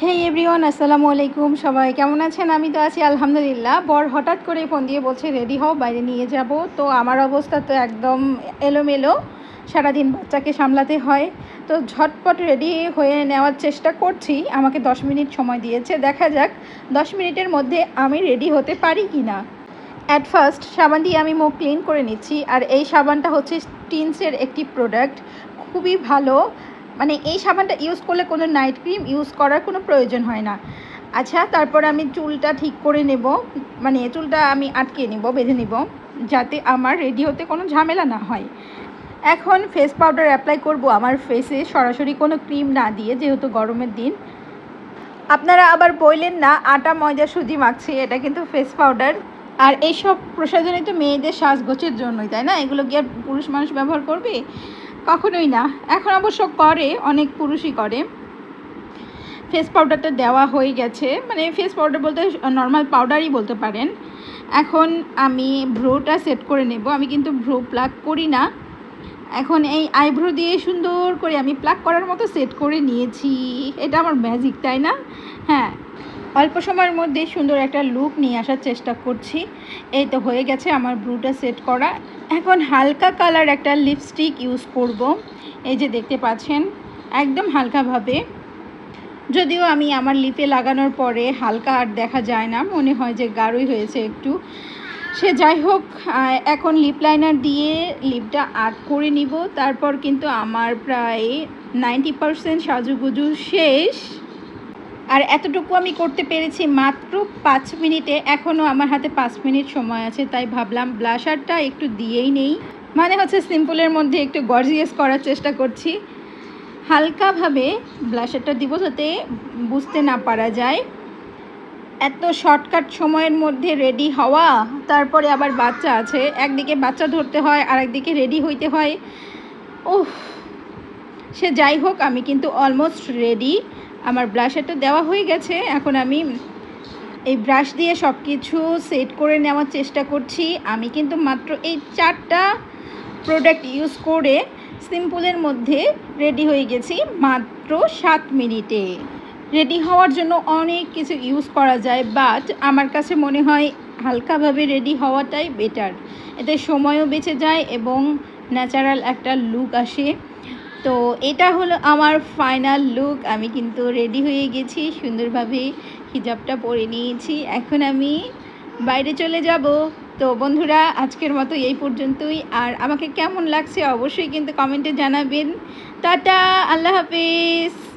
হে everyone আসসালামু আলাইকুম। সবাই কেমন আছেন? আমি তো আছি আলহামদুলিল্লাহ। বর হঠাৎ করে ফোন দিয়ে বলছে রেডি হও, বাইরে নিয়ে যাব। তো আমার অবস্থা তো একদম এলোমেলো। সারাদিন বাচ্চাকে সামলাতে হয়। তো ঝটপট রেডি হয়ে নেওয়ার চেষ্টা করছি। আমাকে দশ মিনিট সময় দিয়েছে। দেখা যাক দশ মিনিটের মধ্যে আমি রেডি হতে পারি কি না অ্যাট ফার্স্ট সাবান দিয়ে আমি মুখ ক্লিন করে নিচ্ছি। আর এই সাবানটা হচ্ছে টিনসের একটি প্রোডাক্ট খুবই ভালো। মানে এই সাবানটা ইউজ করলে কোনো নাইট ক্রিম ইউজ করার কোনো প্রয়োজন হয় না। আচ্ছা তারপর আমি চুলটা ঠিক করে নেব। মানে চুলটা আমি আটকে নেব, বেঁধে নেব, যাতে আমার রেডি হতে কোনো ঝামেলা না হয়। এখন ফেস পাউডার অ্যাপ্লাই করব। আমার ফেসে সরাসরি কোনো ক্রিম না দিয়ে, যেহেতু গরমের দিন। আপনারা আবার বললেন না, আটা, ময়দা, সুজি মাখছে, এটা কিন্তু ফেস পাউডার আর এইসব প্রসাধনী তো মেয়েদের সাজগোছের জন্যই, তাই না? এগুলো কি আর পুরুষ মানুষ ব্যবহার করবে? কখনোই না। এখন অবশ্য করে, অনেক পুরুষই করে। ফেস পাউডারটা দেওয়া হয়ে গেছে। মানে ফেস পাউডার বলতে নর্মাল পাউডারই বলতে পারেন। এখন আমি ভ্রুটা সেট করে নেব। আমি কিন্তু ভ্রু প্লাক করি না। এখন এই আইব্রো দিয়ে সুন্দর করে আমি প্লাক করার মতো সেট করে নিয়েছি। এটা আমার ম্যাজিক তাই না? হ্যাঁ। অল্প সময়ের মধ্যে সুন্দর একটা লুক নিয়ে আসার চেষ্টা করছি। এই তো হয়ে গেছে আমার ব্রুটা সেট করা। এখন হালকা কালার একটা লিপস্টিক ইউজ করব। এই যে দেখতে পাচ্ছেন, একদম হালকাভাবে। যদিও আমি আমার লিপে লাগানোর পরে হালকা আর দেখা যায় না, মনে হয় যে গাঢ়ই হয়েছে একটু। সে যাই হোক এখন লিপ লাইনার দিয়ে লিপটা আর্ট করে নিব। তারপর কিন্তু আমার প্রায় নাইনটি পারসেন্ট সাজুগুজু শেষ। আর এতটুকু আমি করতে পেরেছি মাত্র পাঁচ মিনিটে। এখনও আমার হাতে পাঁচ মিনিট সময় আছে, তাই ভাবলাম ব্লাশারটা একটু দিয়েই নেই। মানে হচ্ছে সিম্পলের মধ্যে একটু গর্জিয়াস করার চেষ্টা করছি। হালকাভাবে ব্লাশারটা দিব যাতে বুঝতে না পারা যায়। এত শর্টকাট সময়ের মধ্যে রেডি হওয়া, তারপরে আবার বাচ্চা আছে। একদিকে বাচ্চা ধরতে হয় আর একদিকে রেডি হইতে হয়। ওহ সে যাই হোক, আমি কিন্তু অলমোস্ট রেডি। আমার ব্লাশারটা দেওয়া হয়ে গেছে, এখন আমি এই ব্রাশ দিয়ে সব কিছু সেট করে নেওয়ার চেষ্টা করছি। আমি কিন্তু মাত্র এই চারটা প্রোডাক্ট ইউজ করে সিম্পলের মধ্যে রেডি হয়ে গেছি মাত্র সাত মিনিটে। রেডি হওয়ার জন্য অনেক কিছু ইউজ করা যায় বাট আমার কাছে মনে হয় হালকাভাবে রেডি হওয়াটাই বেটার এতে সময়ও বেঁচে যায় এবং ন্যাচারাল একটা লুক আসে। তো এটা হলো আমার ফাইনাল লুক আমি কিন্তু রেডি হয়ে গেছি, সুন্দরভাবে হিজাবটা পরে নিয়েছি। এখন আমি বাইরে চলে যাব। তো বন্ধুরা, আজকের মতো এই পর্যন্তই। আর আমাকে কেমন লাগছে অবশ্যই কিন্তু কমেন্টে জানাবেন। টাটা, আল্লাহ হাফিজ।